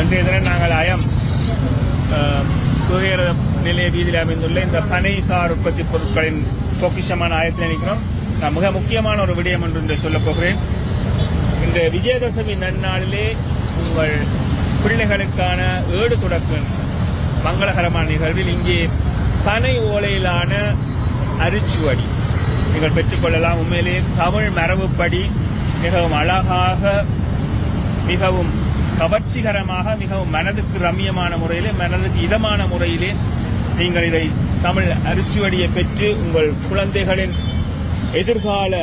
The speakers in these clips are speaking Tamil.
இன்றைய தினம் நாங்கள் அயம் குகையர நிலைய வீதியில் அமைந்துள்ள இந்த பனை சார் உற்பத்தி பொருட்களின் பொக்கிஷமான ஆயத்தில் நினைக்கிறோம். நான் மிக முக்கியமான ஒரு விடயம் என்று இன்று சொல்லப் போகிறேன். இந்த விஜயதசமி நன்னாளிலே உங்கள் பிள்ளைகளுக்கான ஏடு தொடக்கம் மங்களகரமான நிகழ்வில் இங்கே பனை ஓலையிலான அரிச்சுவடி. நீங்கள் பெற்றுக்கொள்ளலாம் உண்மையிலே தமிழ் மரபுப்படி மிகவும் அழகாக மிகவும் கவர்ச்சிகரமாக மிகவும் மனதுக்கு ரம்யமான முறையிலே மனதுக்கு இதமான முறையிலே நீங்கள் இதை தமிழ் அரிச்சுவடியை பெற்று உங்கள் குழந்தைகளின் எதிர்கால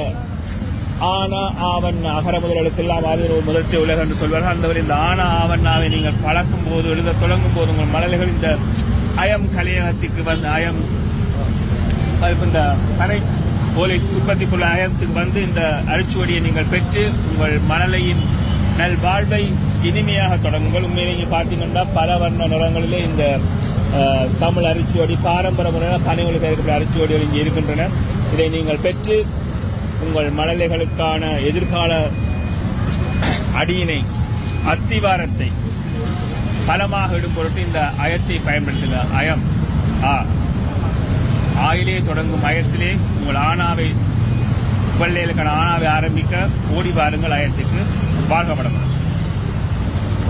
ஆனா ஆவண்ண அகர முதலெல்லாம் எழுத்தெல்லாம் ஆதரவு உலகம் என்று சொல்வார்கள். அந்த வரை இந்த ஆனா ஆவண்ணாவை நீங்கள் பழக்கும் போது எழுத தொடங்கும் போது உங்கள் மலர்கள் இந்த அயம் கலையகத்துக்கு வந்து அயம் இந்த கரை போலீஸ் உற்பத்தி பொருள் வந்து இந்த அரிச்சுவடியை நீங்கள் பெற்று உங்கள் மணலையின் நல் வாழ்வை இனிமையாக தொடங்குங்கள். உண்மையிலே நீங்கள் பார்த்தீங்கன்னா பல வர்ண நிறங்களிலே இந்த தமிழ் அரிச்சுவடி பாரம்பரிய முறையில் பனைகளுக்கு தயாரிக்கப்பட்ட அரிச்சுவடிகள் இங்கே இருக்கின்றன. இதை நீங்கள் பெற்று உங்கள் மழலைகளுக்கான எதிர்கால அடியினை அத்திவாரத்தை பலமாக இடும் பொருட்டு இந்த அயத்தை பயன்படுத்துங்க. அயம் ஆ ஆயிலே தொடங்கும் அயத்திலே உங்கள் ஆணாவை பிள்ளைகளுக்கான ஆணாவை ஆரம்பிக்க ஓடி வாருங்கள் அயத்துக்கு வாழ்க்கப்படணும்